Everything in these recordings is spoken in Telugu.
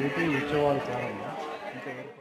ఏపీ ఉత్సవాలు కారణంగా ఇంకా ఏర్పాటు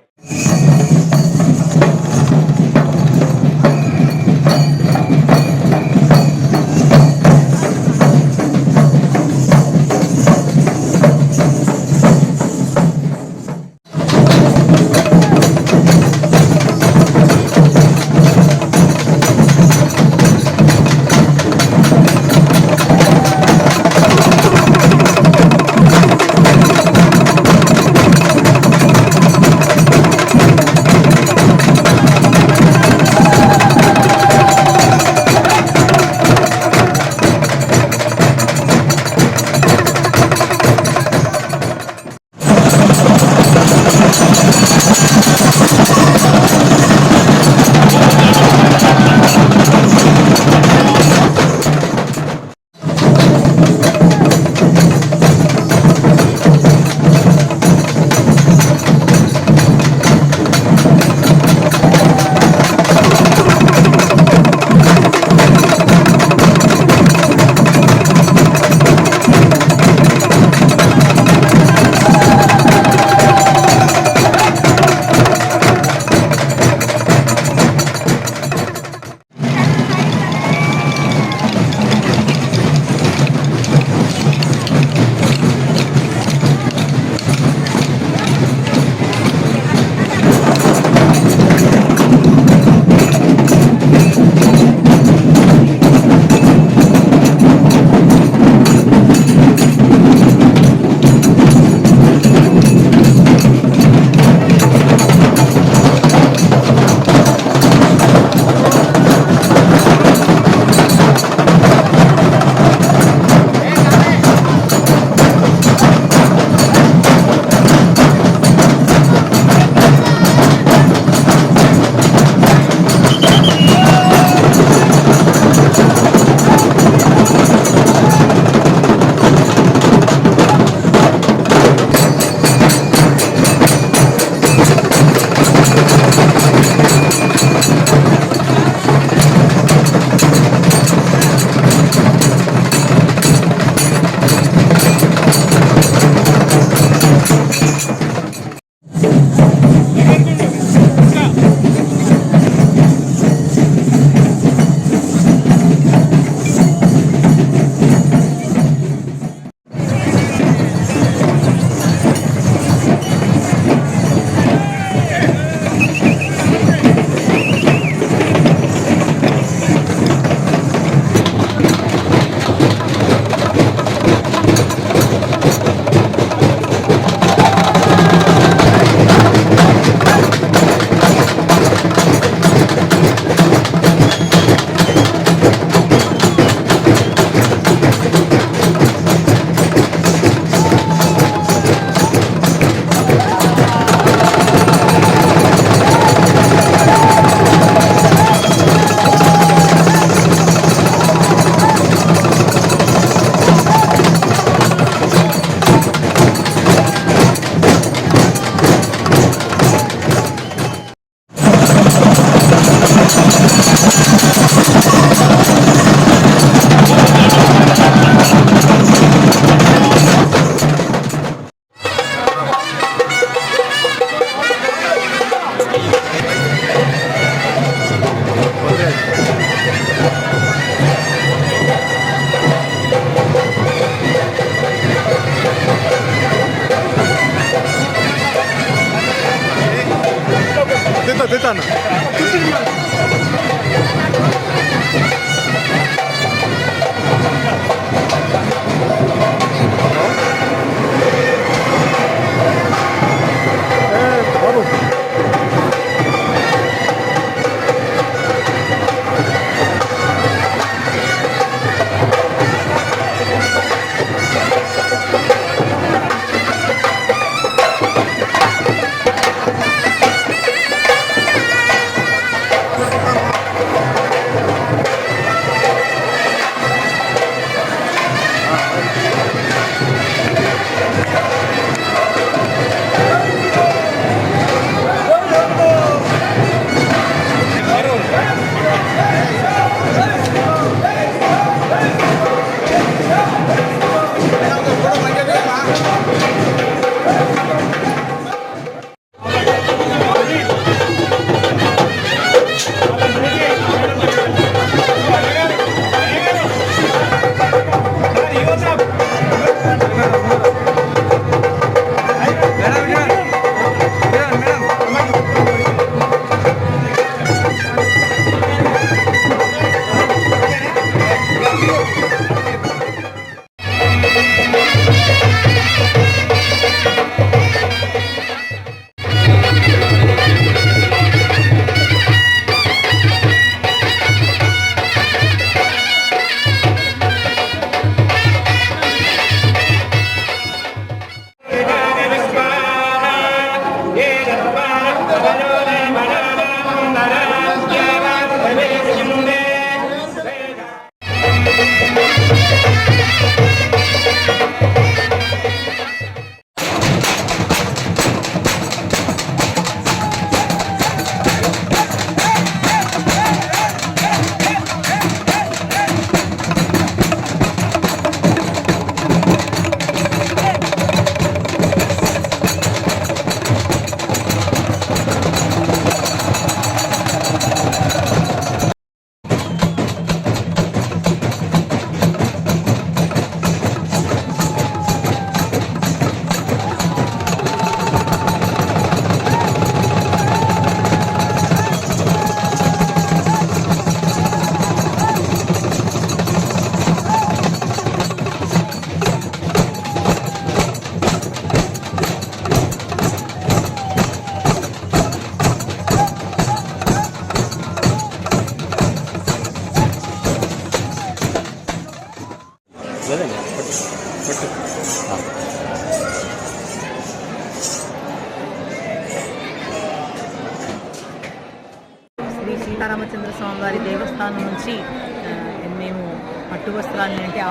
না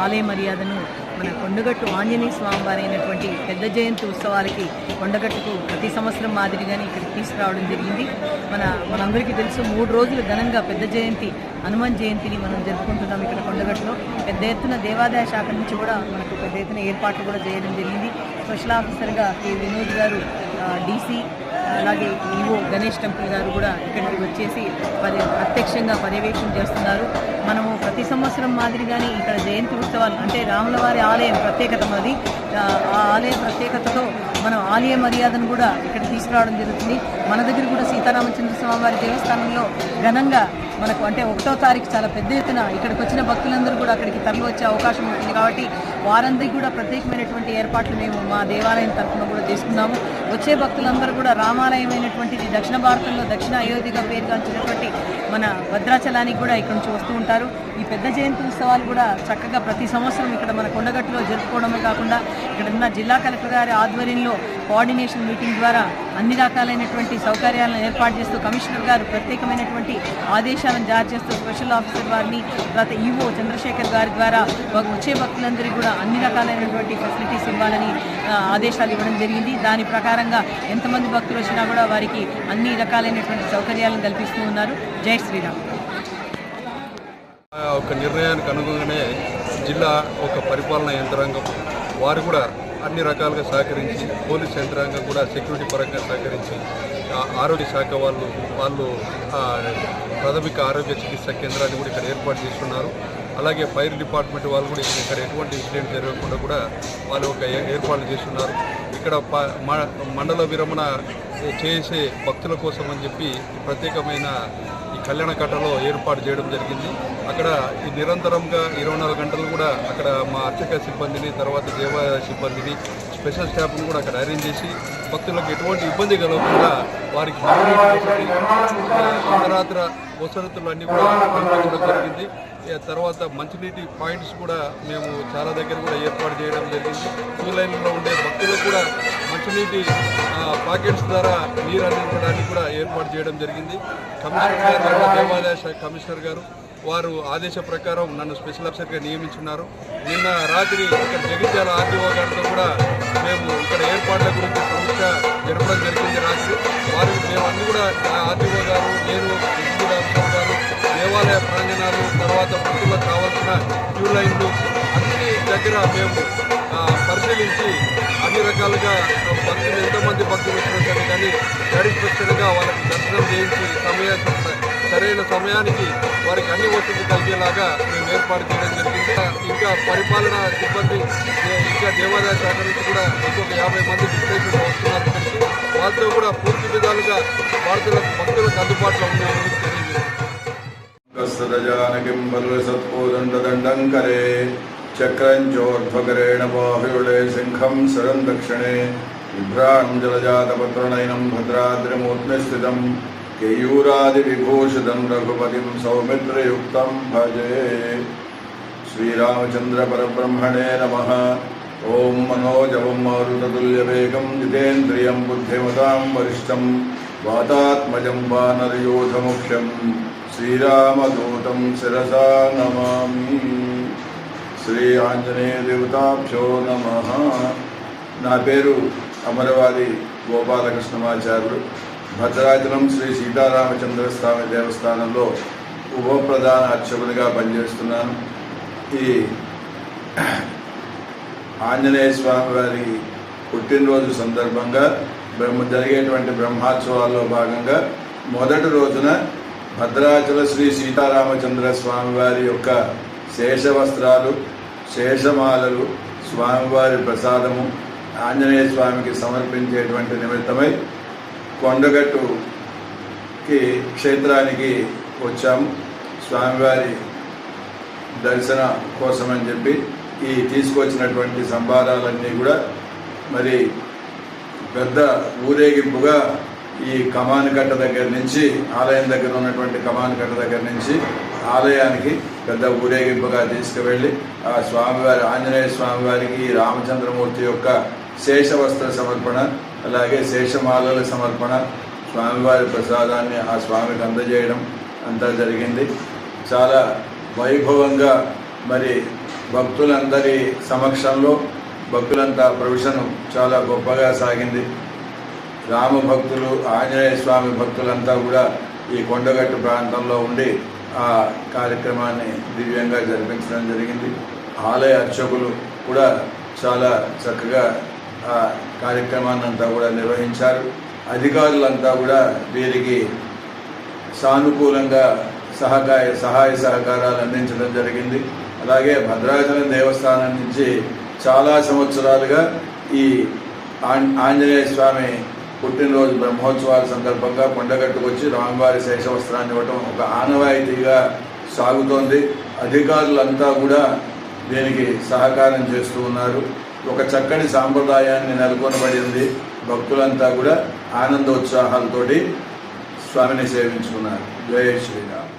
ఆలయ మర్యాదను మన కొండగట్టు ఆంజనేయ స్వామి వారి అయినటువంటి పెద్ద జయంతి ఉత్సవాలకి కొండగట్టుకు ప్రతి సంవత్సరం మాదిరిగానే ఇక్కడికి తీసుకురావడం జరిగింది. మన మనందరికీ తెలుసు మూడు రోజులు ఘనంగా పెద్ద జయంతి హనుమాన్ జయంతిని మనం జరుపుకుంటున్నాం ఇక్కడ కొండగట్టులో. పెద్ద ఎత్తున దేవాదాయ శాఖ నుంచి కూడా మనకు పెద్ద ఎత్తున ఏర్పాట్లు కూడా చేయడం జరిగింది. స్పెషల్ ఆఫీసర్గా కె వినోద్ గారు డీసీ అలాగే ఈవో గణేష్ టెంపుల్ గారు కూడా ఇక్కడికి వచ్చేసి పరి ప్రత్యక్షంగా పర్యవేక్షణ చేస్తున్నారు. మనము ప్రతి సంవత్సరం మాదిరిగానే ఇక్కడ జయంతి ఉత్సవాలు అంటే రాముల వారి ఆలయం ప్రత్యేకత మాది. ఆ ఆ ఆలయ ప్రత్యేకతతో మనం ఆలయ మర్యాదను కూడా ఇక్కడ తీసుకురావడం జరుగుతుంది. మన దగ్గర కూడా సీతారామచంద్ర స్వామి వారి దేవస్థానంలో ఘనంగా మనకు అంటే ఒకటో తారీఖు చాలా పెద్ద ఎత్తున ఇక్కడికి వచ్చిన భక్తులందరూ కూడా అక్కడికి తరలి వచ్చే అవకాశం ఉంటుంది. కాబట్టి వారందరికీ కూడా ప్రత్యేకమైనటువంటి ఏర్పాట్లు మేము మా దేవాలయం తరఫున కూడా చేసుకున్నాము వచ్చే భక్తులందరూ కూడా రామాలయమైనటువంటిది దక్షిణ భారతంలో దక్షిణ అయోధ్యగా పేరుగాంచినటువంటి మన భద్రాచలానికి కూడా ఇక్కడ నుంచి వస్తూ ఉంటారు. ఈ పెద్ద జయంతి ఉత్సవాలు కూడా చక్కగా ప్రతి సంవత్సరం ఇక్కడ మన కొండగట్టులో జరుపుకోవడమే కాకుండా ఇక్కడ ఉన్న జిల్లా కలెక్టర్ గారి ఆధ్వర్యంలో కోఆర్డినేషన్ మీటింగ్ ద్వారా అన్ని రకాలైనటువంటి సౌకర్యాలను ఏర్పాటు చేస్తూ కమిషనర్ గారు ప్రత్యేకమైనటువంటి ఆదేశాలను జారీ చేస్తూ స్పెషల్ ఆఫీసర్ వారిని తర్వాత ఈవో చంద్రశేఖర్ గారి ద్వారా వచ్చే భక్తులందరికీ కూడా అన్ని రకాలైనటువంటి ఫెసిలిటీస్ ఇవ్వాలని ఆదేశాలు ఇవ్వడం జరిగింది. దాని ప్రకారం ప్రకారంగా ఎంతమంది భక్తులు వచ్చినా కూడా వారికి అన్ని రకాలైనటువంటి సౌకర్యాలను కల్పిస్తూ ఉన్నారు. జై శ్రీరామ్. ఒక నిర్ణయానికి అనుగుణంగానే జిల్లా ఒక పరిపాలన యంత్రాంగం వారు కూడా అన్ని రకాలుగా సహకరించి పోలీస్ యంత్రాంగం కూడా సెక్యూరిటీ పరంగా సహకరించి ఆరోగ్య శాఖ వాళ్ళు వాళ్ళు ప్రాథమిక ఆరోగ్య చికిత్స కేంద్రాన్ని కూడా ఇక్కడ ఏర్పాటు చేస్తున్నారు. అలాగే ఫైర్ డిపార్ట్మెంట్ వాళ్ళు కూడా ఇక్కడ ఎటువంటి ఇన్సిడెంట్ జరగకుండా కూడా వాళ్ళు ఒక ఏ- ఏర్పాట్లు చేస్తున్నారు. ఇక్కడ ప- మ- మండల విరమణ చేసే భక్తుల కోసం అని చెప్పి ప్రత్యేకమైన ఈ కళ్యాణ కట్టలో ఏర్పాటు చేయడం జరిగింది. అక్కడ ఈ నిరంతరంగా ఇరవై నాలుగు గంటలు కూడా అక్కడ మా అర్చక సిబ్బందిని తర్వాత దేవాలయ సిబ్బందిని స్పెషల్ స్టాఫ్ను కూడా అక్కడ అరేంజ్ చేసి భక్తులకు ఎటువంటి ఇబ్బంది కలగకుండా వారికి అంతరాత్ర వసతులు అన్నీ కూడా కల్పించడం జరిగింది. తర్వాత మంచినీటి పాయింట్స్ కూడా మేము చాలా దగ్గర కూడా ఏర్పాటు చేయడం జరిగింది. క్యూ లైన్లో ఉండే భక్తులకు కూడా మంచినీటి పాకెట్స్ ద్వారా నీరు అందించడానికి కూడా ఏర్పాటు చేయడం జరిగింది. కమిషనర్ గారు దేవాదాయ శాఖ కమిషనర్ గారు వారు ఆదేశ ప్రకారం నన్ను స్పెషల్ ఆఫీసర్గా నియమించున్నారు. నిన్న రాత్రి ఇక్కడ జగిత్యాల ఆర్టీఓ గారితో కూడా మేము ఇక్కడ ఏర్పాట్ల గురించి సమీక్ష జరపడం జరిగింది రాత్రి. వారు మేము అన్ని కూడా ఆర్టీఓ తర్వాత భక్తులకు కావాల్సిన క్యూ లైన్లు అన్ని దగ్గర మేము పరిశీలించి అన్ని రకాలుగా భక్తులు ఎంతోమంది భక్తులు వచ్చినట్టు సరే కానీ సాటిస్ఫాక్షన్గా వాళ్ళకి దర్శనం చేయించి సమయ సరైన సమయానికి వారికి అన్ని వసతులు కలిగేలాగా మేము ఏర్పాటు చేయడం జరిగింది. ఇంకా పరిపాలనా సిబ్బంది ఇంకా దేవాదాయ శాఖ నుంచి కూడా ఇంకొక యాభై మంది విశ్లేషణ వస్తున్నారు. వాళ్ళతో కూడా పూర్తి విధాలుగా వార్తలకు భక్తులకు అందుబాటులో ఉన్నాయని कस्तजानकिं बलसत्पोदण्डदण्डं करे चक्रं चोर्ध्वकरेण बाहुले सिंहं सरं दक्षिणे बिभ्राणं जलजातपत्रनयनं भद्राद्रिमूर्ध्नि स्थितं केयूरादिविभूषितं रघुपतिं सौमित्रयुक्तं भजे। श्रीरामचन्द्रपरब्रह्मणे नमः। ॐ मनोजवं मारुततुल्यवेगं, जितेन्द्रियं बुद्धिमतां वरिष्ठं, वातात्मजं वानरयोधमुख्यम्। శ్రీరామదూతం శిరసా నమామి శ్రీ ఆంజనేయ దేవతాభ్యో నమ నా పేరు అమరవాది గోపాలకృష్ణమాచార్యుడు. భద్రాచలం శ్రీ సీతారామచంద్ర స్వామి దేవస్థానంలో ఉప ప్రధాన అర్చకునిగా పనిచేస్తున్నాను. ఈ ఆంజనేయ స్వామి వారి పుట్టినరోజు సందర్భంగా బ్రహ్మ జరిగేటువంటి బ్రహ్మోత్సవాల్లో భాగంగా మొదటి రోజున భద్రాచల శ్రీ సీతారామచంద్ర స్వామివారి యొక్క శేషవస్త్రాలు శేషమాలలు స్వామివారి ప్రసాదము ఆంజనేయ స్వామికి సమర్పించేటువంటి నిమిత్తమై కొండగట్టుకి క్షేత్రానికి వచ్చాము. స్వామివారి దర్శన కోసమని చెప్పి ఈ తీసుకొచ్చినటువంటి సంభారాలన్నీ కూడా మరి పెద్ద ఊరేగింపుగా ఈ కమాన్ దగ్గర నుంచి ఆలయం దగ్గర ఉన్నటువంటి కమాన్ దగ్గర నుంచి ఆలయానికి పెద్ద ఊరేగింపుగా తీసుకువెళ్ళి ఆ స్వామివారి ఆంజనేయ స్వామివారికి ఈ రామచంద్రమూర్తి యొక్క శేషవస్త్ర సమర్పణ అలాగే శేషమాలల సమర్పణ స్వామివారి ప్రసాదాన్ని ఆ స్వామికి అందజేయడం అంతా జరిగింది. చాలా వైభవంగా మరి భక్తులందరి సమక్షంలో భక్తులంతా ప్రొవిషన్ చాలా గొప్పగా సాగింది. రామ భక్తులు ఆంజనేయ స్వామి భక్తులంతా కూడా ఈ కొండగట్టు ప్రాంతంలో ఉండి ఆ కార్యక్రమాన్ని దివ్యంగా జరిపించడం జరిగింది. ఆలయ అర్చకులు కూడా చాలా చక్కగా ఆ కార్యక్రమాన్ని అంతా కూడా నిర్వహించారు. అధికారులంతా కూడా వీరికి సానుకూలంగా సహకాయ సహాయ సహకారాలు అందించడం జరిగింది. అలాగే భద్రాచలం దేవస్థానం నుంచి చాలా సంవత్సరాలుగా ఈ ఆంజనేయ స్వామి పుట్టినరోజు బ్రహ్మోత్సవాల సందర్భంగా కొండగట్టుకు వచ్చి రామవారి శేషవస్త్రాన్ని ఇవ్వటం ఒక ఆనవాయితీగా సాగుతోంది. అధికారులంతా కూడా దీనికి సహకారం చేస్తూ ఉన్నారు. ఒక చక్కని సాంప్రదాయాన్ని నెలకొనబడింది. భక్తులంతా కూడా ఆనందోత్సాహాలతోటి స్వామిని సేవించుకున్నారు. జయ శ్రీరామ్.